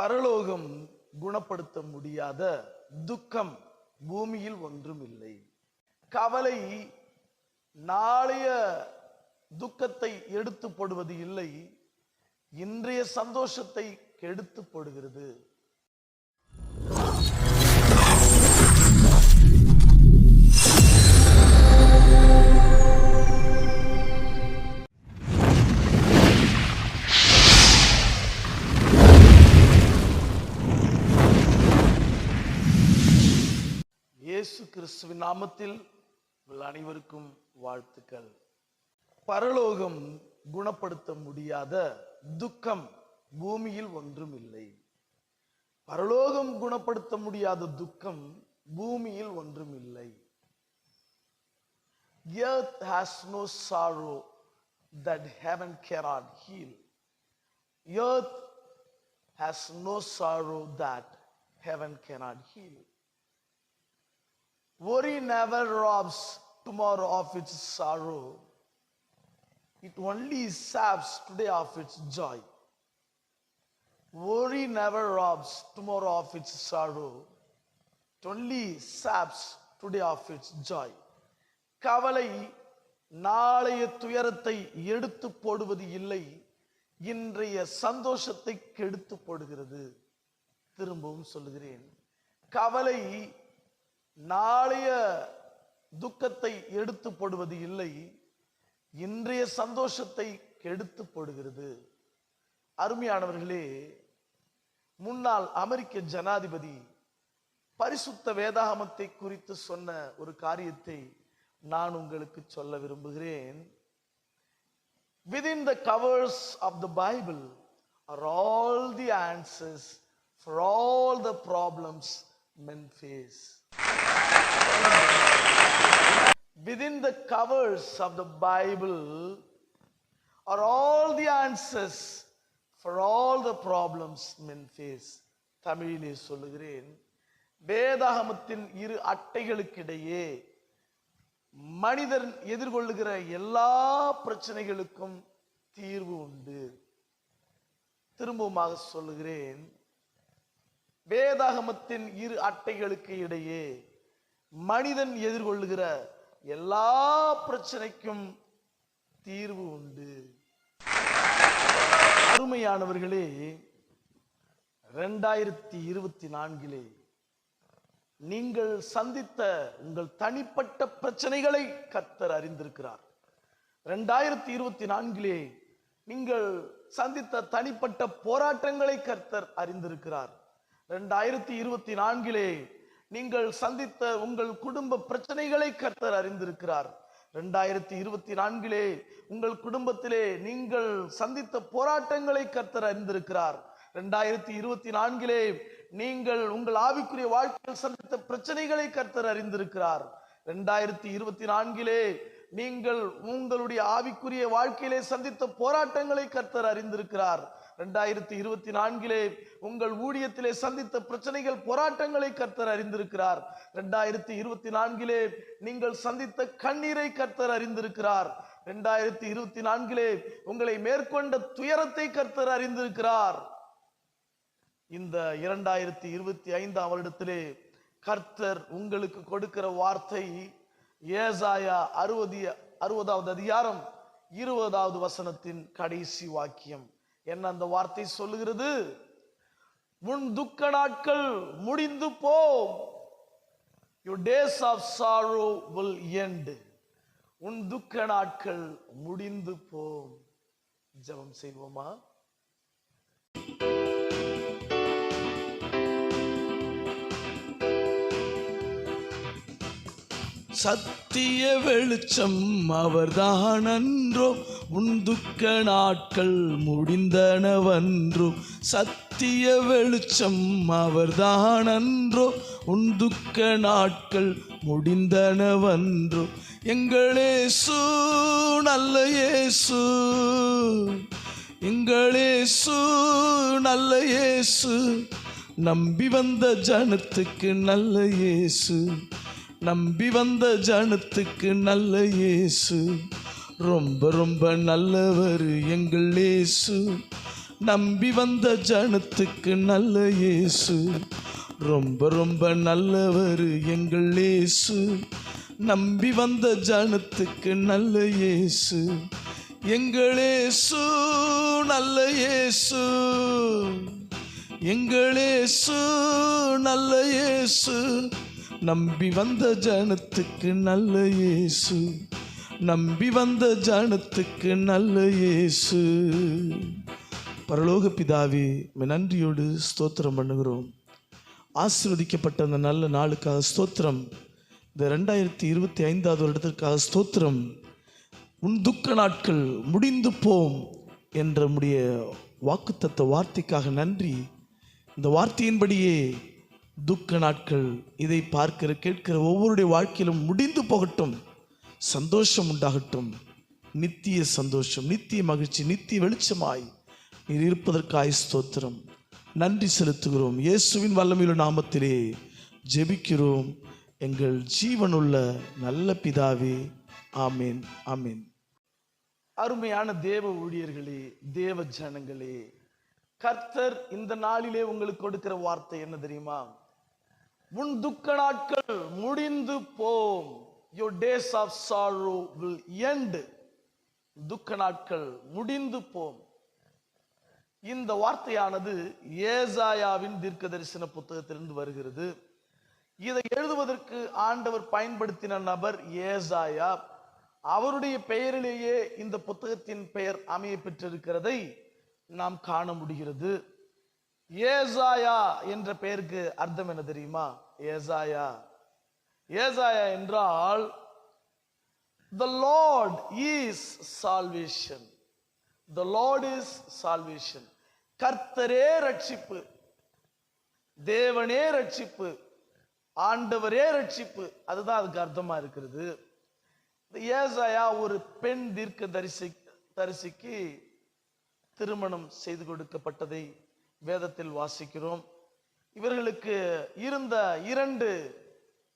பரலோகம் குணப்படுத்த முடியாத துக்கம் பூமியில் ஒன்றும் இல்லை கவலை நாளைய துக்கத்தை எடுத்து போடுவது இல்லை இன்றைய சந்தோஷத்தை கெடுத்து போடுகிறது. இயேசு கிறிஸ்துவின் நாமத்தில் உங்கள் அனைவருக்கும் வாழ்த்துக்கள். பரலோகம் குணப்படுத்த முடியாத துக்கம் பூமியில் ஒன்றும் இல்லை பரலோகம் குணப்படுத்த முடியாத துக்கம் பூமியில் ஒன்றும் இல்லை earth has no sorrow that heaven Keran heal earth has no sorrow that heaven cannot heal Worry never robs tomorrow of its sorrow. It only saps today of its joy. Worry never robs tomorrow of its sorrow. It only saps today of its joy. கவலை நாளைய துயரத்தை எடுத்து போடுவது இல்லை இன்றைய சந்தோஷத்தை கெடுத்து போடுகிறது திரும்பவும் சொல்லுகிறேன் கவலை நாளைய துக்கத்தை எடுத்து போடுவது இல்லை இன்றைய சந்தோஷத்தை கெடுத்து போடுகிறது அருமையானவர்களே முன்னாள் அமெரிக்க ஜனாதிபதி பரிசுத்த வேதாகமத்தை குறித்து சொன்ன ஒரு காரியத்தை நான் உங்களுக்கு சொல்ல விரும்புகிறேன். Within the covers of the Bible are all the answers for all the problems men face within the covers of the Bible are all the answers for all the problems men face. தமிழிலே சொல்லுகிறேன் வேதாகமத்தின் இரு அட்டைகளுக்கிடையே மனிதன் எதிர்கொள்ளுகிற எல்லா பிரச்சனைகளுக்கும் தீர்வு உண்டு திரும்பவுமாக சொல்லுகிறேன் வேதாகமத்தின் இரு அட்டைகளுக்கு இடையே மனிதன் எதிர்கொள்ளுகிற எல்லா பிரச்சனைக்கும் தீர்வு உண்டு. அருமையானவர்களே ரெண்டாயிரத்தி இருபத்தி நான்கிலே நீங்கள் சந்தித்த உங்கள் தனிப்பட்ட பிரச்சனைகளை கர்த்தர் அறிந்திருக்கிறார். ரெண்டாயிரத்தி இருபத்தி நான்கிலே நீங்கள் சந்தித்த தனிப்பட்ட போராட்டங்களை கர்த்தர் அறிந்திருக்கிறார். ரெண்டாயிரத்தி இருபத்தி நான்கிலே நீங்கள் சந்தித்த உங்கள் குடும்ப பிரச்சனைகளை கர்த்தர் அறிந்திருக்கிறார். ரெண்டாயிரத்தி இருபத்தி நான்கிலே உங்கள் குடும்பத்திலே நீங்கள் சந்தித்த போராட்டங்களை கர்த்தர் அறிந்திருக்கிறார். ரெண்டாயிரத்தி இருபத்தி நான்கிலே நீங்கள் உங்கள் ஆவிக்குரிய வாழ்க்கையில் சந்தித்த பிரச்சனைகளை கர்த்தர் அறிந்திருக்கிறார். ரெண்டாயிரத்தி இருபத்தி நான்கிலே நீங்கள் உங்களுடைய ஆவிக்குரிய வாழ்க்கையிலே சந்தித்த போராட்டங்களை கர்த்தர் அறிந்திருக்கிறார். ரெண்டாயிரத்தி இருபத்தி நான்கிலே உங்கள் ஊழியத்திலே சந்தித்த பிரச்சனைகள் போராட்டங்களை கர்த்தர் அறிந்திருக்கிறார். ரெண்டாயிரத்தி இருபத்தி நான்கிலே நீங்கள் சந்தித்த கண்ணீரை கர்த்தர் அறிந்திருக்கிறார். ரெண்டாயிரத்தி இருபத்தி நான்கிலே உங்களை மேற்கொண்ட துயரத்தை கர்த்தர் அறிந்திருக்கிறார். இந்த இரண்டாயிரத்தி இருபத்தி ஐந்தாம் வருடத்திலே கர்த்தர் உங்களுக்கு கொடுக்கிற வார்த்தை ஏசாயா அறுபது அறுபதாவது அதிகாரம் இருபதாவது வசனத்தின் கடைசி வாக்கியம். என்ன அந்த வார்த்தை சொல்லுகிறது? உன் துக்க நாட்கள் முடிந்து போ your days of sorrow will end உன் துக்க நாட்கள் முடிந்து போ ஜெபம் செய்வோமா? சத்திய வெளிச்சம் அவர்தான் அன்றோ. உன் துக்க நாட்கள் முடிந்தனவன்றோ. சத்திய வெளிச்சம் அவர்தான் அன்றோ. உன் துக்க நாட்கள் முடிந்தனவன்றோ. எங்களேசு நல்ல இயேசு. எங்களேசு நல்ல இயேசு. நம்பி வந்த ஜனத்துக்கு நல்ல இயேசு. நம்பி வந்த ஜனத்துக்கு நல்ல இயேசு. ரொம்ப ரொம்ப நல்லவர் எங்கள் இயேசு. நம்பி வந்த ஜனத்துக்கு நல்ல இயேசு. ரொம்ப ரொம்ப நல்லவர் எங்கள் இயேசு. நம்பி வந்த ஜனத்துக்கு நல்ல இயேசு. எங்கள் இயேசு நல்ல இயேசு. எங்கள் இயேசு நல்ல இயேசு. நம்பி வந்த ஜனத்துக்கு நல்ல இயேசு. நம்பி வந்த ஜனத்துக்கு நல்ல இயேசு. பரலோக பிதாவே நன்றியோடு ஸ்தோத்திரம் பண்ணுகிறோம். ஆசீர்வதிக்கப்பட்ட அந்த நல்ல நாளுக்காக ஸ்தோத்திரம். இந்த ரெண்டாயிரத்தி இருபத்தி ஐந்தாவது வருடத்திற்காக ஸ்தோத்திரம். உன் துக்க நாட்கள் முடிந்து போம் என்ற முடிய வாக்குத்தத்த வார்த்தைக்காக நன்றி. இந்த வார்த்தையின்படியே துக்க நாட்கள் இதை பார்க்கிற கேட்கிற ஒவ்வொருடைய வாழ்க்கையிலும் முடிந்து போகட்டும். சந்தோஷம் உண்டாகட்டும். நித்திய சந்தோஷம் நித்திய மகிழ்ச்சி நித்திய வெளிச்சமாய் நீர் இருப்பதற்காய் ஸ்தோத்திரம். நன்றி செலுத்துகிறோம். இயேசுவின் வல்லமையுள்ள நாமத்திலே ஜெபிக்கிறோம். எங்கள் ஜீவனுள்ள நல்ல பிதாவே ஆமேன் ஆமேன். அருமையான தேவ ஊழியர்களே தேவ ஜனங்களே கர்த்தர் இந்த நாளிலே உங்களுக்கு கொடுக்கிற வார்த்தை என்ன தெரியுமா? உன் துக்க நாட்கள் முடிந்து போம். Your days of sorrow will end துக்க நாட்கள் முடிந்து போம். இந்த வார்த்தையானது ஏசாயாவின் தீர்க்க தரிசன புத்தகத்திலிருந்து வருகிறது. இதை எழுதுவதற்கு ஆண்டவர் பயன்படுத்தின நபர் ஏசாயா. அவருடைய பெயரிலேயே இந்த புத்தகத்தின் பெயர் அமைய பெற்றிருக்கிறதை நாம் காண முடிகிறது. ஏசாயா என்ற பெயருக்கு அர்த்தம் என்ன தெரியுமா? ஏசாயா. ஏசாயா என்றால் the lord is salvation the lord is salvation கர்த்தரே ரட்சிப்பு. தேவனே ரட்சிப்பு. ஆண்டவரே ரட்சிப்பு. அதுதான் அதுக்கு அர்த்தமா இருக்கிறது. ஏசாயா ஒரு பெண் தீர்க்க தரிசி தரிசிக்கு திருமணம் செய்து கொடுக்கப்பட்டதை வேதத்தில் வாசிக்கிறோம். இவர்களுக்கு இருந்த இரண்டு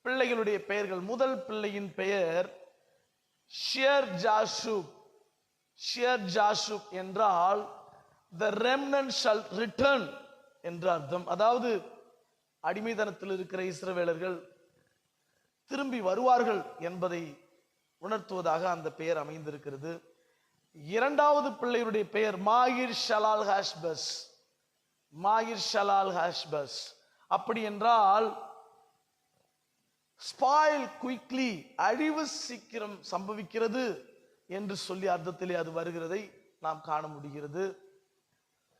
பிள்ளைகளுடைய பெயர்கள் முதல் பிள்ளையின் பெயர் ஷியர் ஜாஷுப். ஷியர் ஜாஷுப் என்றால் த ரெம்னன் ஷல் ரிட்டர்ன் என்று அர்த்தம். அதாவது அடிமைதனத்தில் இருக்கிற இஸ்ரவேலர்கள் திரும்பி வருவார்கள் என்பதை உணர்த்துவதாக அந்த பெயர் அமைந்திருக்கிறது. இரண்டாவது பிள்ளையுடைய பெயர் மாயிர் ஷலால் ஹாஷ்பஸ். மாயிர் ஷலால் ஹாஷ்பஸ் அப்படி என்றால் ஸ்பாயில் குயிக்லி அழிவு சீக்கிரம் சம்பவிக்கிறது என்று சொல்லி அர்த்தத்திலே அது வருகிறதை நாம் காண முடிகிறது.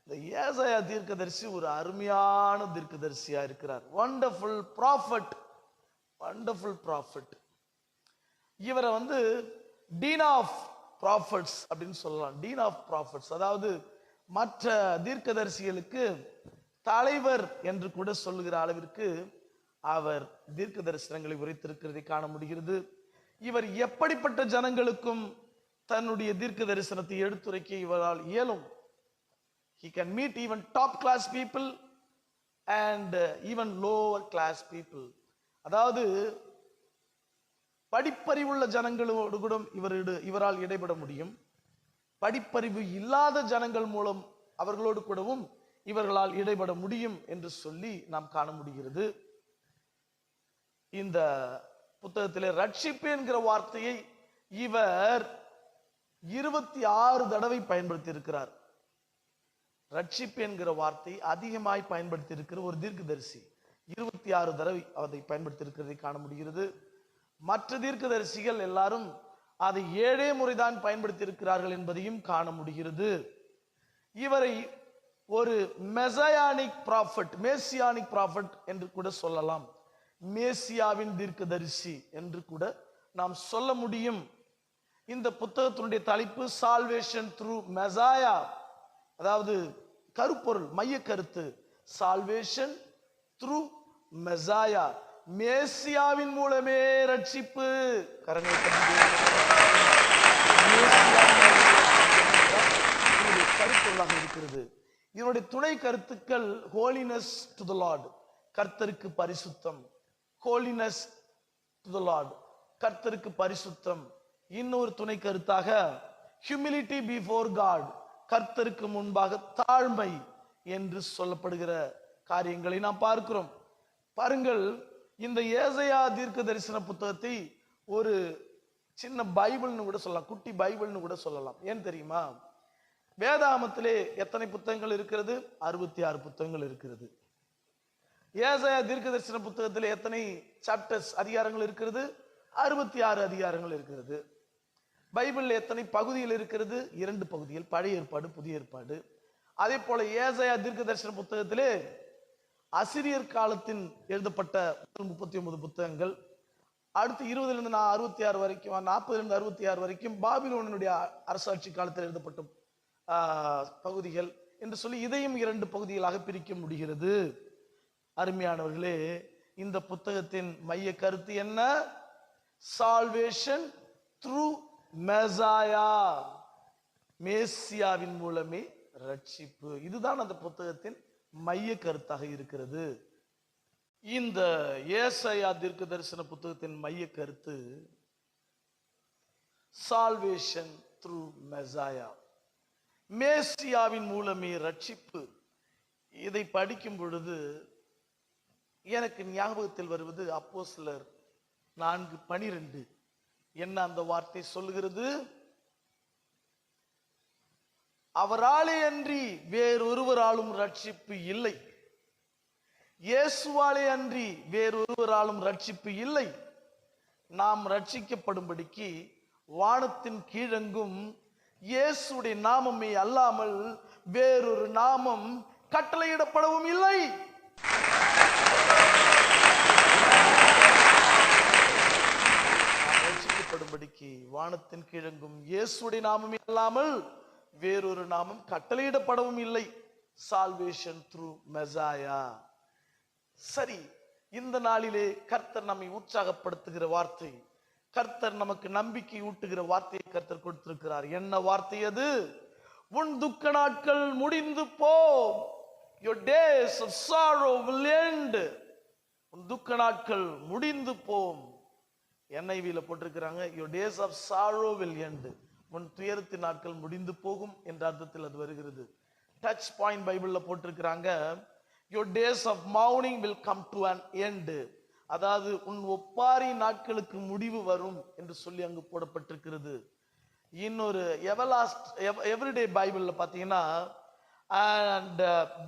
இந்த ஏசையா தீர்க்கதரிசி ஒரு அருமையான தீர்க்கதரிசியா இருக்கிறார். வண்டர்ஃபுல் ப்ராஃபட் வண்டர்ஃபுல் ப்ராஃபட் இவரை வந்து டீன் ஆஃப் ப்ராஃபட்ஸ் அப்படின்னு சொல்லலாம். டீன் ஆஃப் ப்ராஃபட்ஸ் அதாவது மற்ற தீர்க்கதரிசிகளுக்கு தலைவர் என்று கூட சொல்லுகிற அளவிற்கு அவர் தீர்க்க தரிசனங்களை உரைத்திருக்கிறதை காண முடிகிறது. இவர் எப்படிப்பட்ட ஜனங்களுக்கும் தன்னுடைய தீர்க்க தரிசனத்தை எடுத்துரைக்க இவரால் இயலும்? He can meet even top class people and even lower class people அதாவது படிப்பறிவுள்ள ஜனங்களோடு கூட இவர் இவரால் இடைபட முடியும். படிப்பறிவு இல்லாத ஜனங்கள் மூலம் அவர்களோடு கூடவும் இவர்களால் இடைபட முடியும் என்று சொல்லி நாம் காண முடிகிறது. இந்த புத்தகத்திலே ரட்சிப்பு என்கிற வார்த்தையை இவர் இருபத்தி ஆறு தடவை பயன்படுத்தி இருக்கிறார் ரட்சிப்பு என்கிற வார்த்தை அதிகமாய் பயன்படுத்தி இருக்கிற ஒரு தீர்க்கதரிசி இருபத்தி ஆறு தடவை அதை பயன்படுத்தி இருக்கிறதை காண முடிகிறது. மற்ற தீர்க்கதரிசிகள் எல்லாரும் அதை ஏழே முறைதான் பயன்படுத்தியிருக்கிறார்கள் என்பதையும் காண முடிகிறது. இவரை ஒரு மெசயானிக் ப்ராஃபட் மேசியானிக் ப்ராஃபட் என்று கூட சொல்லலாம். மேசியாவின் தீர்க்கதரிசி என்று கூட நாம் சொல்ல முடியும். இந்த புத்தகத்தினுடைய தலைப்பு சால்வேஷன் த்ரூ மெசாயா அதாவது கருப்பொருள் மைய கருத்து சால்வேஷன் த்ரூ மெசாயா மேசியாவின் மூலமே ரட்சிப்பு. கரங்களை தட்டி இருக்கிறது. இதனுடைய துணை கருத்துக்கள் ஹோலினஸ் டு த கர்த்தருக்கு பரிசுத்தம். ஹோலினஸ் டு த கர்த்தருக்கு பரிசுத்தம். இன்னொரு துணை கருத்தாக ஹியூமிலிட்டி பிஃபோர் காட் கர்த்தருக்கு முன்பாக தாழ்மை என்று சொல்லப்படுகிற காரியங்களை நாம் பார்க்கிறோம். பாருங்கள் இந்த ஏசையா தீர்க்க தரிசன புத்தகத்தை ஒரு சின்ன பைபிள்னு கூட சொல்லலாம் குட்டி பைபிள்னு கூட சொல்லலாம். ஏன் தெரியுமா? வேதாமத்திலே எத்தனை புத்தகங்கள் இருக்கிறது? அறுபத்தி ஆறு புத்தகங்கள் இருக்கிறது. ஏசையா தீர்க்க தரிசன புத்தகத்தில் எத்தனை சாப்டர்ஸ் அதிகாரங்கள் இருக்கிறது? அறுபத்தி ஆறு அதிகாரங்கள் இருக்கிறது. பைபிளில் எத்தனை பகுதியில் இருக்கிறது? இரண்டு பகுதியில் பழைய ஏற்பாடு புதிய ஏற்பாடு. அதே போல ஏசையா தீர்க்க தரிசன புத்தகத்திலே அசிரியர் காலத்தின் எழுதப்பட்ட முப்பத்தி ஒன்பது புத்தகங்கள் அடுத்து இருபதுலேருந்து நான் அறுபத்தி ஆறு வரைக்கும் நாற்பதுலேருந்து அறுபத்தி ஆறு வரைக்கும் பாபிலோனனுடைய அரசாட்சி காலத்தில் எழுதப்பட்ட பகுதிகள் என்று சொல்லி இதையும் இரண்டு பகுதிகளாக பிரிக்க முடிகிறது. அருமையானவர்களே இந்த புத்தகத்தின் மைய கருத்து என்ன? சால்வேஷன் த்ரூ மெசாயா மேசியாவின் மூலமே ரட்சிப்பு. இதுதான் அந்த புத்தகத்தின் மைய கருத்தாக இருக்கிறது. இந்த ஏசையா தீர்க்க தரிசன புத்தகத்தின் மைய கருத்து சால்வேஷன் த்ரூ மெசாயா மேசியாவின் மூலமே ரட்சிப்பு. இதை படிக்கும் பொழுது எனக்கு ஞாபகத்தில் வருவது அப்போஸ்தலர் நான்கு பனிரெண்டு. என்ன அந்த வார்த்தை சொல்லுகிறது? அவராலே அன்றி வேறொருவராலும் ரட்சிப்பு இல்லை. இயேசுவாலே அன்றி வேறொருவராலும் ரட்சிப்பு இல்லை. நாம் ரட்சிக்கப்படும்படிக்கு வானத்தின் கீழெங்கும் இயேசுடைய நாமமே அல்லாமல் வேறொரு நாமம் கட்டளையிடப்படவும் இல்லை. ரட்சிக்கப்படும்படிக்கு வானத்தின் கீழெங்கும் இயேசுடைய நாமமே அல்லாமல் வேறொரு நாமம் கட்டளையிடப்படவும் இல்லை. சால்வேஷன் த்ரூ மெசாயா சரி இந்த நாளிலே கர்த்தர் நம்மை உற்சாகப்படுத்துகிற வார்த்தை கர்த்தர் நமக்கு நம்பிக்கை ஊட்டுகிற வார்த்தையை கர்த்தர் கொடுத்திருக்கிறார். என்ன வார்த்தை அது? உன் துக்க நாட்கள் முடிந்து போம் your days of sorrow will end. உன் துக்க நாட்கள் முடிந்து போம். NIV-ல போட்டிருக்கிறாங்க your days of sorrow will end. உன் துயரத்தின் நாட்கள் முடிந்து போகும் என்ற அர்த்தத்தில் அது வருகிறது. டச் பாயிண்ட் பைபிளில் போட்டிருக்கிறாங்க. Your days of மவுனிங் will come to an end அதாவது உன் ஒப்பாரி நாட்களுக்கு முடிவு வரும் என்று சொல்லி அங்கு போடப்பட்டிருக்கிறது. இன்னொரு எவலாஸ்ட் எவ்ரிடே பைபிளில் பார்த்தீங்கன்னா and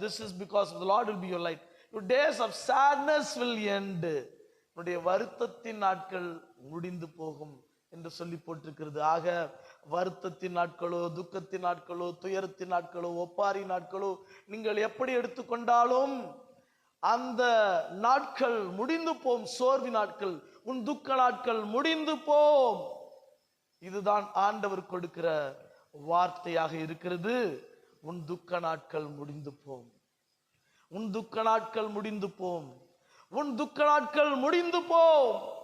this is because of lord will be your light. Your days of sadness will end உன்னுடைய வருத்தத்தின் நாட்கள் முடிந்து போகும் என்று சொல்லி போட்டிருக்கிறது. ஆக வருத்தத்தின் நாட்களோ துக்கத்தின் நாட்களோ துயரத்தின் நாட்களோ ஒப்பாரி நாட்களோ நீங்கள் எப்படி எடுத்துக்கொண்டாலும் அந்த நாட்கள் முடிந்து போம். சோர்வி நாட்கள் உன் துக்க நாட்கள் முடிந்து போம். இதுதான் ஆண்டவர் கொடுக்கிற வார்த்தையாக இருக்கிறது. உன் துக்க நாட்கள் முடிந்து போம். உன் துக்க நாட்கள் முடிந்து போம். உன் துக்க நாட்கள் முடிந்து போம்.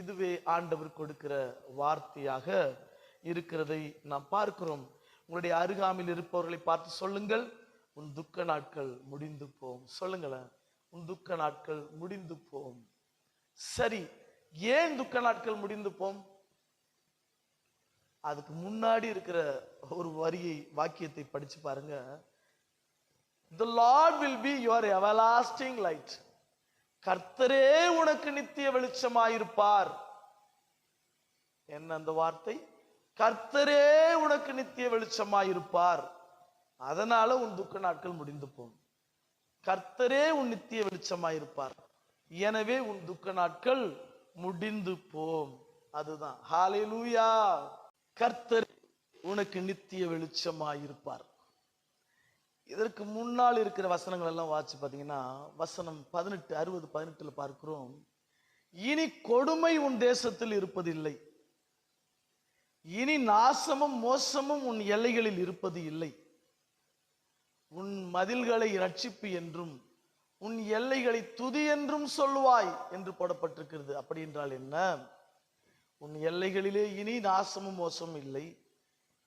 இதுவே ஆண்டவர் கொடுக்கிற வார்த்தையாக இருக்கிறதை நாம் பார்க்கிறோம். உங்களுடைய அருகாமையில் இருப்பவர்களை பார்த்து சொல்லுங்கள். உன் துக்க நாட்கள் முடிந்து போம். சொல்லுங்களேன் உன் துக்க நாட்கள் முடிந்து போம். சரி ஏன் துக்க நாட்கள் முடிந்து போம்? அதுக்கு முன்னாடி இருக்கிற ஒரு வரியை வாக்கியத்தை படிச்சு பாருங்க. The lord will be your everlasting light கர்த்தரே உனக்கு நித்திய வெளிச்சமாயிருப்பார். என்ன அந்த வார்த்தை? கர்த்தரே உனக்கு நித்திய வெளிச்சமாயிருப்பார். அதனால உன் துக்க நாட்கள் முடிந்து போகும். கர்த்தரே உன் நித்திய வெளிச்சமாயிருப்பார். எனவே உன் துக்க நாட்கள் முடிந்து போம். அதுதான். ஹalleluya கர்த்தர் உனக்கு நித்திய வெளிச்சமாயிருப்பார். இதற்கு முன்னால் இருக்கிற வசனங்கள் எல்லாம் வாட்சி பார்த்தீங்கன்னா வசனம் பதினெட்டு அறுபது பதினெட்டுல பார்க்கிறோம். இனி கொடுமை உன் தேசத்தில் இருப்பதில்லை. இனி நாசமும் மோசமும் உன் எல்லைகளில் இருப்பது இல்லை. உன் மதில்களை ரட்சிப்பு என்றும் உன் எல்லைகளை துதி என்றும் சொல்லுவாய் என்று போடப்பட்டிருக்கிறது. அப்படி என்றால் என்ன? உன் எல்லைகளிலே இனி நாசமும் மோசமும் இல்லை.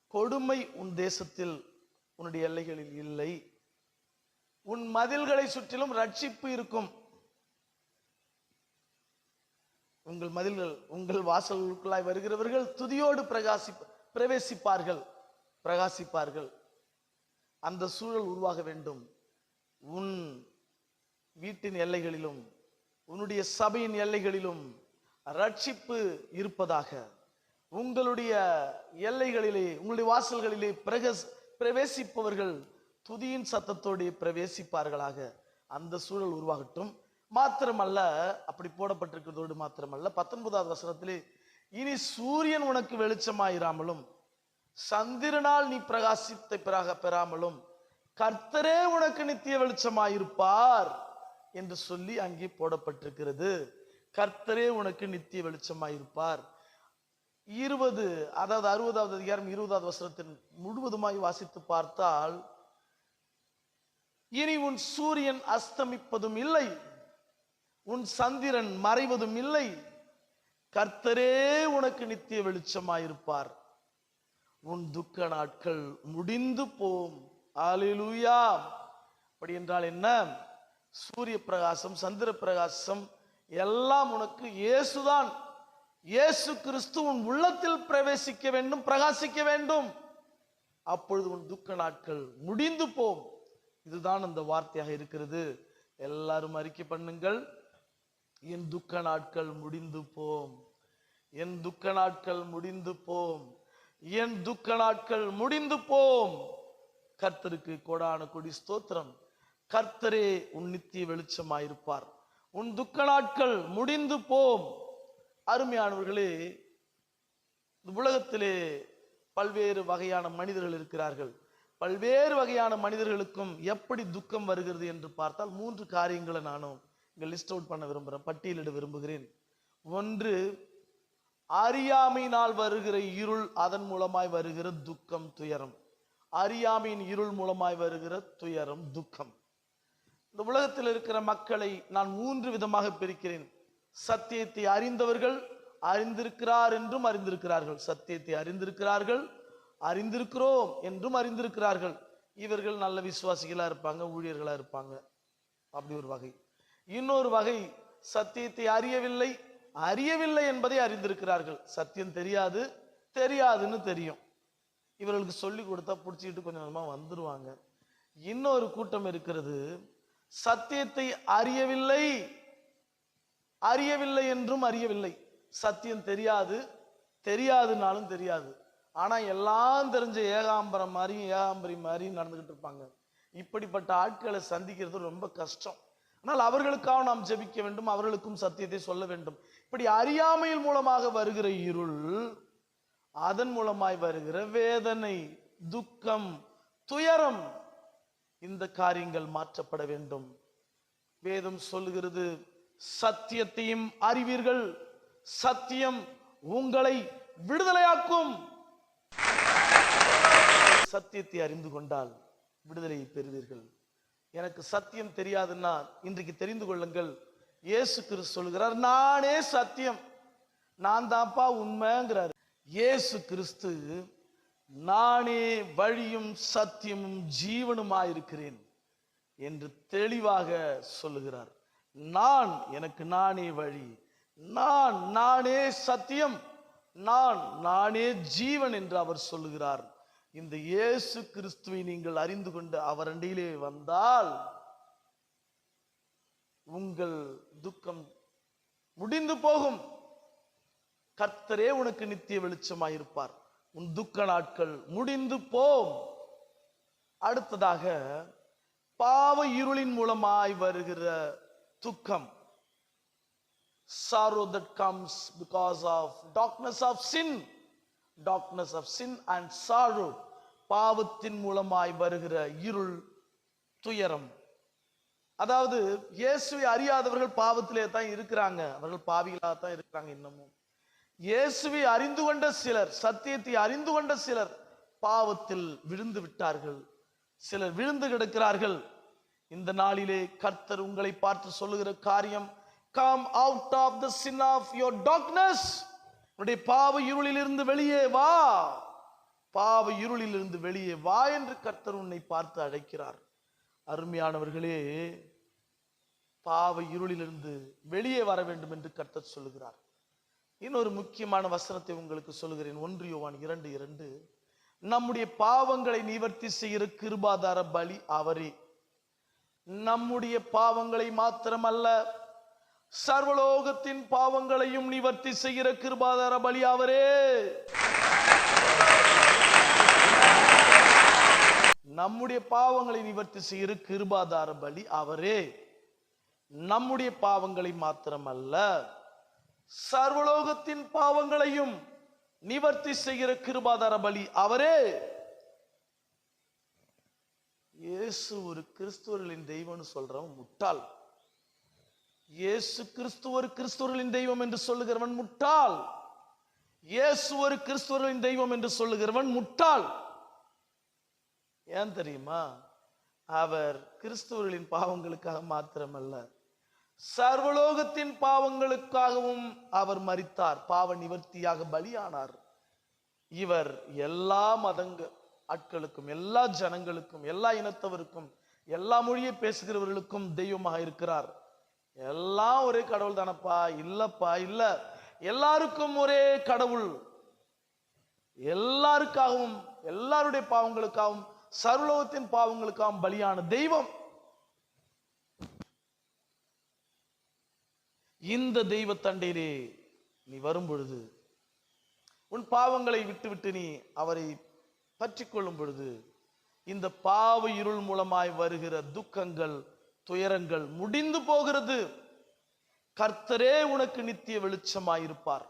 கொடுமை உன் தேசத்தில் உன்னுடைய எல்லைகளில் இல்லை. உன் மதில்களை சுற்றிலும் ரட்சிப்பு இருக்கும். உங்கள் மதில்கள் உங்கள் வாசல்களுக்குள்ளாய் வருகிறவர்கள் துதியோடு பிரகாசி பிரவேசிப்பார்கள் பிரகாசிப்பார்கள். அந்த சூழல் உருவாக வேண்டும். உன் வீட்டின் எல்லைகளிலும் உன்னுடைய சபையின் எல்லைகளிலும் ரட்சிப்பு இருப்பதாக. உங்களுடைய எல்லைகளிலே உங்களுடைய வாசல்களிலே பிரகஸ் பிரவேசிப்பவர்கள் துதியின் சத்தத்தோடு பிரவேசிப்பார்களாக. அந்த சூழல் உருவாகட்டும். மாத்திரமல்ல அப்படி போடப்பட்டிருக்கிறதோடு மாத்திரமல்ல பத்தொன்பதாவது வசனத்திலே இனி சூரியன் உனக்கு வெளிச்சமாயிராமலும் சந்திரனால் நீ பிரகாசித்தை பிறாக பெறாமலும் கர்த்தரே உனக்கு நித்திய வெளிச்சமாயிருப்பார் என்று சொல்லி அங்கே போடப்பட்டிருக்கிறது. கர்த்தரே உனக்கு நித்திய வெளிச்சமாயிருப்பார் இருபது அதாவது அறுபதாவது அதிகாரம் இருபதாவது வசனத்தின் முழுவதுமாய் வாசித்து பார்த்தால் இனி உன் சூரியன் அஸ்தமிப்பதும் இல்லை உன் சந்திரன் மறைவதும் இல்லை கர்த்தரே உனக்கு நித்திய வெளிச்சமாயிருப்பார். உன் துக்க நாட்கள் முடிந்து போம். ஆலிலூயா அப்படி என்றால் என்ன? சூரிய பிரகாசம் சந்திர பிரகாசம் எல்லாம் உனக்கு இயேசுதான். இயேசு கிறிஸ்து உன் உள்ளத்தில் பிரவேசிக்க வேண்டும் பிரகாசிக்க வேண்டும். அப்பொழுது உன் துக்க நாட்கள் முடிந்து போம். இதுதான் அந்த வார்த்தையாக இருக்கிறது. எல்லாரும் அறிக்கை பண்ணுங்கள். என் துக்க நாட்கள் முடிந்து போம். என் துக்க நாட்கள் முடிந்து போம். என் துக்க நாட்கள் முடிந்து போம். கர்த்தருக்கு கொடான கொடி ஸ்தோத்திரம். கர்த்தரே உன் நித்திய வெளிச்சமாயிருப்பார். உன் துக்க நாட்கள் முடிந்து போம். அருமையானவர்களே இந்த உலகத்திலே பல்வேறு வகையான மனிதர்கள் இருக்கிறார்கள். பல்வேறு வகையான மனிதர்களுக்கும் எப்படி துக்கம் வருகிறது என்று பார்த்தால் மூன்று காரியங்களை நானும் இங்கே லிஸ்ட் அவுட் பண்ண விரும்புகிறேன் பட்டியலிட விரும்புகிறேன். ஒன்று அறியாமையினால் வருகிற இருள் அதன் மூலமாய் வருகிற துக்கம் துயரம். அறியாமையின் இருள் மூலமாய் வருகிற துயரம் துக்கம். இந்த உலகத்தில் இருக்கிற மக்களை நான் மூன்று விதமாக பிரிக்கிறேன். சத்தியத்தை அறிந்தவர்கள் அறிந்திருக்கிறார் என்றும் அறிந்திருக்கிறார்கள். சத்தியத்தை அறிந்திருக்கிறார்கள் அறிந்திருக்கிறோம் என்றும் அறிந்திருக்கிறார்கள். இவர்கள் நல்ல விசுவாசிகளாக இருப்பாங்க ஊழியர்களாக இருப்பாங்க. அப்படி ஒரு வகை. இன்னொரு வகை சத்தியத்தை அறியவில்லை அறியவில்லை என்பதை அறிந்திருக்கிறார்கள். சத்தியம் தெரியாது தெரியாதுன்னு தெரியும். இவர்களுக்கு சொல்லி கொடுத்தா பிடிச்சிக்கிட்டு கொஞ்சம் கொஞ்சமாக வந்துடுவாங்க இன்னொரு கூட்டம் இருக்கிறது சத்தியத்தை அறியவில்லை அறியவில்லை என்றும் அறியவில்லை. சத்தியம் தெரியாது. தெரியாதுனாலும் தெரியாது. ஆனால் எல்லாம் தெரிஞ்ச ஏகாம்பரம் மாதிரி ஏகாம்பரி மாதிரி நடந்துக்கிட்டு இருப்பாங்க. இப்படிப்பட்ட ஆட்களை சந்திக்கிறது ரொம்ப கஷ்டம். ஆனால் அவர்களுக்காக நாம் ஜெபிக்க வேண்டும். அவர்களுக்கும் சத்தியத்தை சொல்ல வேண்டும். இப்படி அறியாமையில் மூலமாக வருகிற இருள் அதன் மூலமாய் வருகிற வேதனை துக்கம் துயரம் இந்த காரியங்கள் மாற்றப்பட வேண்டும். வேதம் சொல்லுகிறது சத்தியத்தையும் அறிவீர்கள். சத்தியம் உங்களை விடுதலையாக்கும். சத்தியத்தை அறிந்து கொண்டால் விடுதலையை பெறுவீர்கள். எனக்கு சத்தியம் தெரியாதுன்னா இன்றைக்கு தெரிந்து கொள்ளுங்கள். இயேசு கிறிஸ்து சொல்கிறார் நானே சத்தியம். நான் தான்ப்பா உண்மைங்கிறார். இயேசு கிறிஸ்து நானே வழியும் சத்தியமும் ஜீவனுமாயிருக்கிறேன் என்று தெளிவாக சொல்லுகிறார். நான் எனக்கு நானே வழி. நான் நானே சத்தியம். நான் நானே ஜீவன் என்று அவர் சொல்லுகிறார். இந்த இயேசு கிறிஸ்துவை நீங்கள் அறிந்து கொண்டு அவர் அண்டியிலே வந்தால் உங்கள் துக்கம் முடிந்து போகும். கர்த்தரே உனக்கு நித்திய வெளிச்சமாயிருப்பார். உன் துக்க நாட்கள் முடிந்து போம். அடுத்ததாக பாவ இருளின் மூலமாய் வருகிற துக்கம். Sorrow that comes because of darkness of sin. Darkness of sin and sorrow பாவத்தின் மூலமாய் வருகிற இருள் துயரம். அதாவது இயேசுவை அறியாதவர்கள் பாவத்திலே தான் இருக்கிறாங்க. அவர்கள் பாவிகளாக தான் இருக்கிறாங்க இன்னமும். இயேசுவை அறிந்து கொண்ட சிலர் சத்தியத்தை அறிந்து கொண்ட சிலர் பாவத்தில் விழுந்து விட்டார்கள். சிலர் விழுந்து கிடக்கிறார்கள். இந்த நாளிலே கர்த்தர் உங்களை பார்த்து சொல்லுகிற காரியம் come out of the sin of your darkness உன்னுடைய பாவ இருளிலிருந்து வெளியே வா. பாவ இருளிலிருந்து வெளியே வா என்று கர்த்தர் உன்னை பார்த்து அழைக்கிறார். அருமையானவர்களே பாவ இருளிலிருந்து வெளியே வர வேண்டும் என்று கர்த்தர் சொல்லுகிறார். இன்னொரு முக்கியமான வசனத்தை உங்களுக்கு சொல்லுகிறேன். ஒன்று யோவான் இரண்டு இரண்டு. நம்முடைய பாவங்களை நிவர்த்தி செய்கிற கிருபாதார பலி அவரே. நம்முடைய பாவங்களை மாத்திரமல்ல சர்வலோகத்தின் பாவங்களையும் நிவர்த்தி செய்கிற கிருபாதார பலி அவரே. நம்முடைய பாவங்களை நிவர்த்தி செய்கிற கிருபாதார பலி அவரே. நம்முடைய பாவங்களை மாத்திரமல்ல சர்வலோகத்தின் பாவங்களையும் நிவர்த்தி செய்கிற கிருபாதார பலி அவரே. இயேசு ஒரு கிறிஸ்துவர்களின் தெய்வம்னு சொல்றவன் முட்டாள். இயேசு கிறிஸ்து ஒரு கிறிஸ்துவர்களின் தெய்வம் என்று சொல்லுகிறவன் முட்டாள். இயேசு ஒரு கிறிஸ்துவர்களின் தெய்வம் என்று சொல்லுகிறவன் முட்டாள். ஏன் தெரியுமா? அவர் கிறிஸ்துவர்களின் பாவங்களுக்காக மாத்திரமல்ல சர்வலோகத்தின் பாவங்களுக்காகவும் அவர் மறித்தார் பாவ நிவர்த்தியாக பலியானார். இவர் எல்லா மதங்கள் ஆட்களுக்கும் எல்லா ஜனங்களுக்கும் எல்லா இனத்தவருக்கும் எல்லா மொழியை பேசுகிறவர்களுக்கும் தெய்வமாக இருக்கிறார். எல்லாம் ஒரே கடவுள் தானப்பா. இல்லப்பா இல்ல. எல்லாருக்கும் ஒரே கடவுள். எல்லாருக்காகவும் எல்லாருடைய பாவங்களுக்காகவும் சர்வலோகத்தின் பாவங்களுக்காகவும் பலியான தெய்வம். இந்த தெய்வ தண்டையிலே நீ வரும் பொழுது உன் பாவங்களை விட்டுவிட்டு நீ அவரை பற்றி கொள்ளும் பொழுது இந்த பாவ இருள் மூலமாய் வருகிற துக்கங்கள் துயரங்கள் முடிந்து போகிறது. கர்த்தரே உனக்கு நித்திய வெளிச்சமாயிருப்பார்.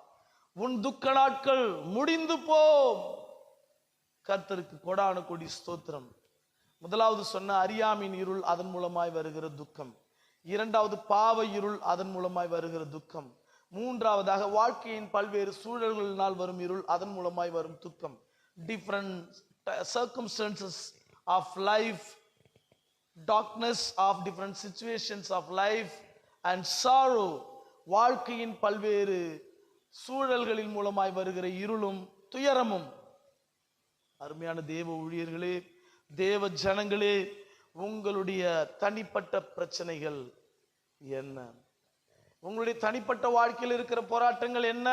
உன் துக்க நாட்கள் முடிந்து போம். கர்த்தருக்கு கொடான கொடி ஸ்தோத்திரம். முதலாவது சொன்ன அறியாமின் இருள் அதன் மூலமாய் வருகிற துக்கம். இரண்டாவது பாவ இருள் அதன் மூலமாய் வருகிற துக்கம். மூன்றாவதாக வாழ்க்கையின் பல்வேறு சூழல்களினால் வரும் இருள் அதன் மூலமாய் வரும் துக்கம். Different circumstances of life darkness of different situations of life and sorrow வாழ்க்கையின் பல்வேறு சூழல்களின் மூலமாய் வருகிற இருளும் துயரமும். அருமையான தேவ ஊழியர்களே தேவ ஜனங்களே உங்களுடைய தனிப்பட்ட பிரச்சனைகள் என்ன? உங்களுடைய தனிப்பட்ட வாழ்க்கையில் இருக்கிற போராட்டங்கள் என்ன?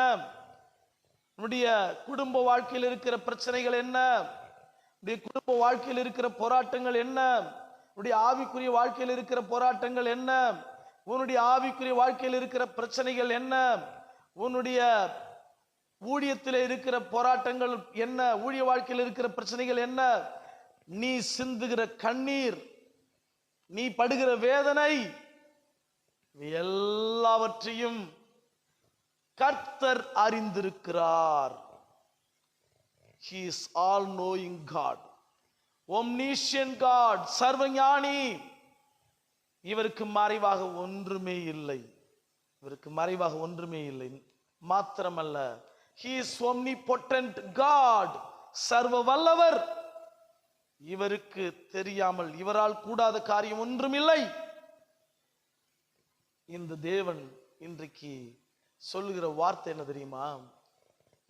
உன்னுடைய குடும்ப வாழ்க்கையில் இருக்கிற பிரச்சனைகள் என்ன? உன்னுடைய குடும்ப வாழ்க்கையில் இருக்கிற போராட்டங்கள் என்ன? உன்னுடைய ஆவிக்குரிய வாழ்க்கையில் இருக்கிற போராட்டங்கள் என்ன? உன்னுடைய ஆவிக்குரிய வாழ்க்கையில் இருக்கிற பிரச்சனைகள் என்ன? உன்னுடைய ஊழியத்தில் இருக்கிற போராட்டங்கள் என்ன? ஊழிய வாழ்க்கையில் இருக்கிற பிரச்சனைகள் என்ன? நீ சிந்துகிற கண்ணீர் நீ படுகிற வேதனை எல்லாவற்றையும் கர்த்தர் அறிந்திருக்கிறார். He is all god god. Omniscient god சர்வஞானி. இவருக்கு மறைவாக ஒன்றுமே இல்லை. இவருக்கு மறைவாக ஒன்றுமே இல்லை. மாத்திரமல்ல he is omnipotent god சர்வ வல்லவர் இவருக்கு தெரியாமல் இவரால் கூடாத காரியம் ஒன்றுமில்லை. இந்த தேவன் இன்றைக்கு சொல்லுகிற வார்த்தை என்ன தெரியுமா?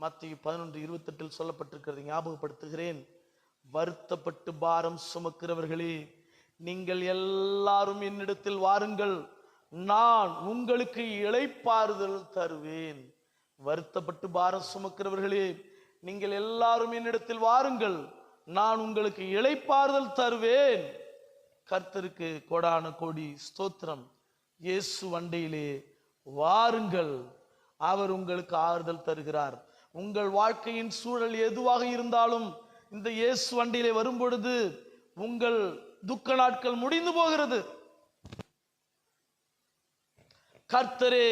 மத்திய பதினொன்று இருபத்தெட்டில் சொல்லப்பட்டிருக்கிறது ஞாபகப்படுத்துகிறேன். வருத்தப்பட்டு பாரம் சுமக்கிறவர்களே நீங்கள் எல்லாரும் என்னிடத்தில் வாருங்கள். நான் உங்களுக்கு இழைப்பாறுதல் தருவேன். வருத்தப்பட்டு பாரம் சுமக்கிறவர்களே நீங்கள் எல்லாரும் என்னிடத்தில் வாருங்கள். நான் உங்களுக்கு இழைப்பாறுதல் தருவேன். கர்த்தருக்கு கொடான கோடி ஸ்தோத்திரம். இயேசு வண்டையிலே வாருங்கள். அவர் உங்களுக்கு ஆறுதல் தருகிறார். உங்கள் வாழ்க்கையின் சூழல் எதுவாக இருந்தாலும் இந்த இயேசு வண்டியிலே வரும்பொழுது உங்கள் துக்க நாட்கள் முடிந்து போகிறது. கர்த்தரே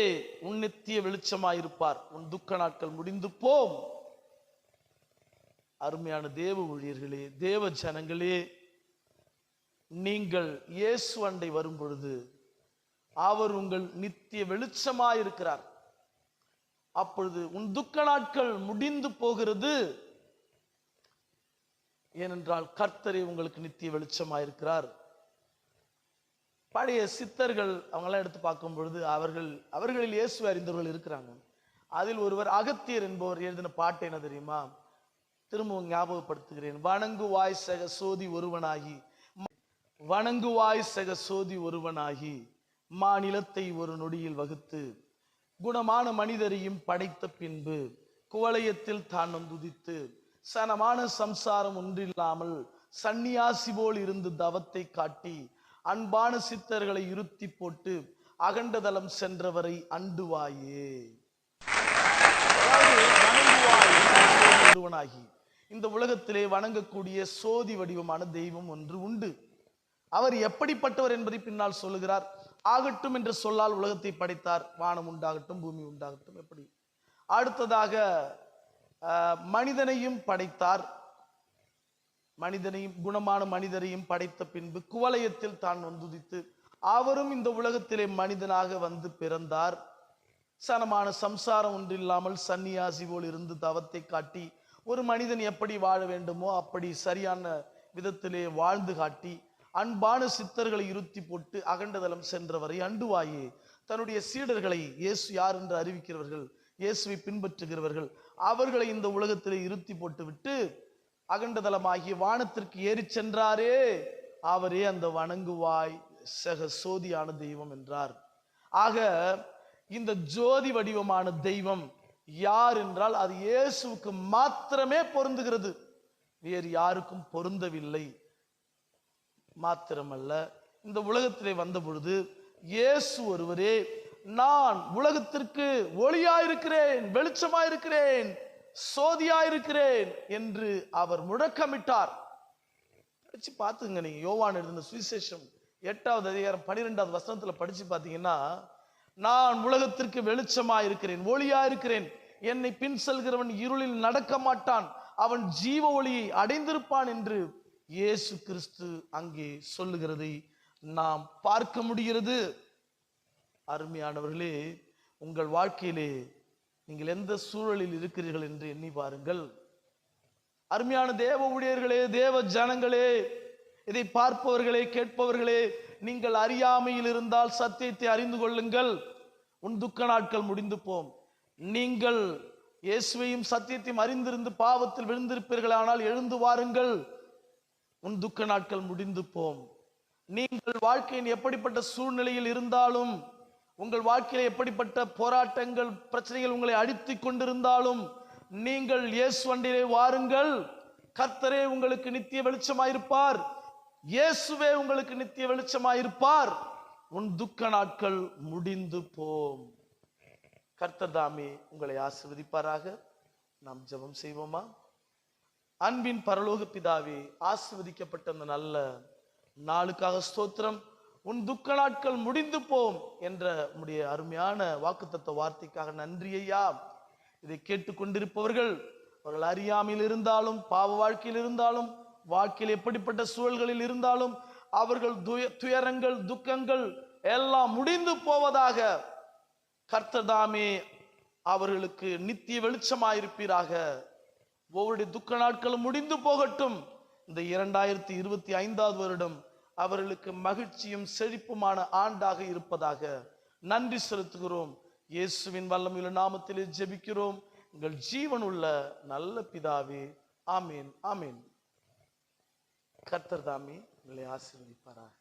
உன் நித்திய வெளிச்சமாயிருப்பார். உன் துக்க நாட்கள் முடிந்து போம். அருமையான தேவ ஊழியர்களே தேவ ஜனங்களே நீங்கள் இயேசு அண்டை வரும் பொழுது அவர் உங்கள் நித்திய வெளிச்சமாயிருக்கிறார். அப்பொழுது உன் துக்க நாட்கள் முடிந்து போகிறது. ஏனென்றால் கர்த்தரே உங்களுக்கு நித்திய வெளிச்சமாயிருக்கிறார். பழைய சித்தர்கள் அவங்களாம் எடுத்து பார்க்கும் பொழுது அவர்கள் அவர்களில் இயேசு அறிந்தவர்கள் இருக்கிறாங்க. அதில் ஒருவர் அகத்தியர் என்பவர் எழுதின பாட்டு என்ன தெரியுமா? திரும்பவும் ஞாபகப்படுத்துகிறேன். வணங்குவாய் சக சோதி ஒருவனாகி வணங்குவாய் சக சோதி ஒருவனாகி மாநிலத்தை ஒரு நொடியில் வகுத்து குணமான மனிதரையும் படைத்த பின்பு குவளையத்தில் தான் துதித்து சனமான சம்சாரம் ஒன்றில்லாமல் சந்நியாசி போல் இருந்து தவத்தை காட்டி அன்பான சித்தர்களை இருத்தி போட்டு அகண்டதலம் சென்றவரை அண்டுவாயே. ஒருவனாகி. இந்த உலகத்திலே வணங்கக்கூடிய சோதி வடிவமான தெய்வம் ஒன்று உண்டு. அவர் எப்படிப்பட்டவர் என்பதை பின்னால் சொல்லுகிறார். ஆகட்டும் என்று சொல்லால் உலகத்தை படைத்தார். வானம் உண்டாகட்டும் பூமி உண்டாகட்டும். எப்படி? அடுத்ததாக மனிதனையும் படைத்தார். மனிதனையும் குணமான மனிதரையும் படைத்த பின்பு குவலயத்தில் தான் வந்துதித்து அவரும் இந்த உலகத்திலே மனிதனாக வந்து பிறந்தார். சனமான சம்சாரம் ஒன்றில்லாமல் சன்னியாசி போல் இருந்து தவத்தை காட்டி ஒரு மனிதன் எப்படி வாழ வேண்டுமோ அப்படி சரியான விதத்திலே வாழ்ந்து காட்டி அன்பான சித்தர்களை இருத்தி போட்டு அகண்டதலம் சென்றவரை அண்டுவாயே தன்னுடைய சீடர்களை இயேசு யார் என்று அறிவிக்கிறவர்கள் இயேசுவை பின்பற்றுகிறவர்கள் அவர்களை இந்த உலகத்திலே இருத்தி போட்டு விட்டு அகண்டதலமாகிய வானத்திற்கு ஏறி சென்றாரே. அவரே அந்த வணங்குவாய் சக சோதியான தெய்வம் என்றார். ஆக இந்த ஜோதி வடிவமான தெய்வம் யார் என்றால் அது இயேசுவுக்கு மாத்திரமே பொருந்துகிறது. வேறு யாருக்கும் பொருந்தவில்லை. மாத்திரமல்ல இந்த உலகத்திலே வந்த பொழுது இயேசு ஒருவரே நான் உலகத்திற்கு ஒளியாயிருக்கிறேன் வெளிச்சமாயிருக்கிறேன் சோதியாயிருக்கிறேன் என்று அவர் முழக்கமிட்டார். படிச்சு பார்த்துங்க நீங்க யோவான் எழுதின சுவிசேஷம் எட்டாவது அதிகாரம் பன்னிரெண்டாவது வசனத்துல படிச்சு பார்த்தீங்கன்னா நான் உலகத்திற்கு வெளிச்சமா இருக்கிறேன் ஒளியா இருக்கிறேன் என்னை பின் செல்கிறவன் இருளில் நடக்க மாட்டான் அவன் ஜீவ ஒளியை அடைந்திருப்பான் என்று இயேசு கிறிஸ்து அங்கே சொல்லுகிறதை நாம் பார்க்க முடிகிறது. அருமையானவர்களே உங்கள் வாழ்க்கையிலே நீங்கள் எந்த சூழலில் இருக்கிறீர்கள் என்று எண்ணி பாருங்கள். அருமையான தேவ ஊழியர்களே தேவ ஜனங்களே இதை பார்ப்பவர்களே கேட்பவர்களே நீங்கள் அறியாமையில் இருந்தால் சத்தியத்தை அறிந்து கொள்ளுங்கள். உன் துக்க நாட்கள் முடிந்து போம் நீங்கள் இயேசுவையும் சத்தியத்தையும் அறிந்திருந்து பாவத்தில் விழுந்திருப்பீர்களானால் எழுந்து வாருங்கள். உன் துக்க நாட்கள் முடிந்து போம் நீங்கள் வாழ்க்கையின் எப்படிப்பட்ட சூழ்நிலையில் இருந்தாலும் உங்கள் வாழ்க்கையில் எப்படிப்பட்ட போராட்டங்கள் பிரச்சனைகள் உங்களை அழித்து கொண்டிருந்தாலும் நீங்கள் இயேசு வண்டியிலே வாருங்கள். கர்த்தரே உங்களுக்கு நித்திய வெளிச்சமாயிருப்பார். இயேசுவே உங்களுக்கு நித்திய வெளிச்சமாயிருப்பார். உன் துக்க நாட்கள் முடிந்து போம் கர்த்தர் தாமே உங்களை ஆசிர்வதிப்பாராக. நாம் ஜெபம் செய்வோமா? அன்பின் பரலோக பிதாவே ஆசிர்வதிக்கப்பட்ட அந்த நல்ல நாளுக்காக ஸ்தோத்திரம். உன் துக்க நாட்கள் முடிந்து போம் என்ற உடைய அருமையான வாக்குத்தத்த வார்த்தைக்காக நன்றி ஐயா. இதை கேட்டுக்கொண்டிருப்பவர்கள் அவர்கள் அறியாமையில் இருந்தாலும் பாவ வாழ்க்கையில் இருந்தாலும் வாழ்க்கையில் எப்படிப்பட்ட சூழல்களில் இருந்தாலும் அவர்கள் துய- துயரங்கள் துக்கங்கள் எல்லாம் முடிந்து போவதாக கர்த்ததாமே அவர்களுக்கு நித்திய வெளிச்சமாயிருப்பீராக. ஒவ்வொருடைய துக்க நாட்களும் முடிந்து போகட்டும். இந்த இரண்டாயிரத்தி இருபத்தி ஐந்தாவது வருடம் அவர்களுக்கு மகிழ்ச்சியும் செழிப்புமான ஆண்டாக இருப்பதாக நன்றி செலுத்துகிறோம். இயேசுவின் வல்லமையுள்ள நாமத்திலே ஜெபிக்கிறோம். உங்கள் உள்ள நல்ல பிதாவே ஆமீன் ஆமீன். கர்த்தர் தாமே உங்களை ஆசீர்வதிப்பாராக.